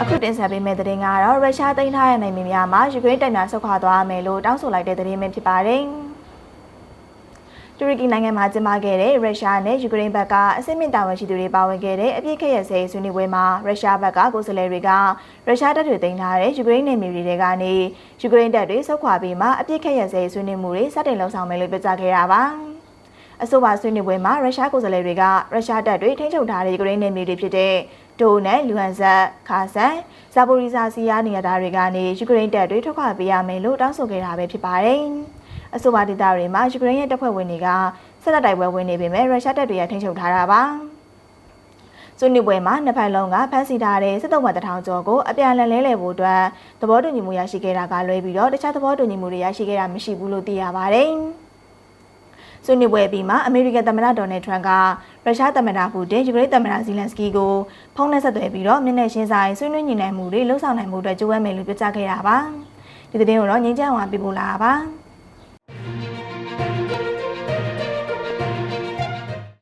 အခုတင်ဆက်ပေးမယ့်သတင်းကတော့ရုရှားသိမ်းထားတဲ့နိုင်ငံများမှာယူကရိန်းတပ်များဆုတ်ခွာသွားမယ်လို့တောင်းဆိုလိုက်တဲ့သတင်းပဲဖြစ်ပါတယ်။တူရကီနိုင်ငံမှာကျင်းပခဲ့တဲ့ရုရှားနဲ့ယူကရိန်းဘက်ကအစစ်မင်တာဝန်ရှိသူတွေပါဝင်ခဲ့တဲ့အပြစ်ခက်ရစဲဆွေးနွေးပွဲမှာရုရှားဘက်ကကိုယ်စားလှယ်တွေကရုရှားတပ်တွေသိမ်းထားတဲ့ယူကရိန်းနယ်မြေတွေထဲကနေယူကရိန်းတပ်တွေဆုတ်ခွာပြီးမှအပြစ်ခက်ရစဲဆွေးနွေးမှုတွေစတင်လှုပ်ဆောင်မယ်လို့ပြောကြားခဲ့တာပါ။ အဆိုပါဆွေးနွေးပွဲမှာရုရှားကိုယ်စားလှယ်တွေကရုရှားတပ်တွေထိန်းချုပ်ထားတဲ့ယူကရိန်းနယ်မြေတွေဖြစ်တဲ့ဒိုနဲ့လူဟန်ဇက်ခါဆန်ဇာပိုရီဇာစီယာနေရာသားတွေကနေယူကရိန်းတပ်တွေထွက်ခွာပေးရမယ်လို့တောင်းဆိုခဲ့တာပဲဖြစ်ပါတယ်။အဆိုပါဒေသတွေမှာယူကရိန်းရဲ့တပ်ဖွဲ့ဝင်တွေကဆက်လက်တိုက်ပွဲဝင်နေပေမဲ့ရုရှားတပ်တွေကထိန်းချုပ်ထားတာပါ။ဆွေးနွေးပွဲမှာနှစ်ဖက်လုံးကဖမ်းဆီးထားတဲ့စစ်တုံးမတထောင်ကျော်ကိုအပြန်အလှန်လဲလှယ်ဖို့အတွက်သဘောတူညီမှုရရှိခဲ့တာကလွဲပြီးတော့တခြားသဘောတူညီမှုတွေရရှိခဲ့တာမရှိဘူးလို့သိရပါတယ်။ ဆွေးနွေးပွဲပြီးမှအမေရိကန်သမ္မတဒေါ်နယ်ထရန့်ကရုရှားသမ္မတပူတင်ယူကရိန်းသမ္မတဇီလန်စကီကိုဖုန်းနဲ့ဆက်သွယ်ပြီးတော့မျက်နှာချင်းဆိုင်ဆွေးနွေးညှိနှိုင်းမှုတွေလှုပ်ဆောင်နိုင်မှုအတွက်ကြိုးပမ်းမယ်လို့ပြောကြားခဲ့တာပါ။ဒီသတင်းကိုတော့ငင်းကြအောင်ပြပို့လာတာပါ။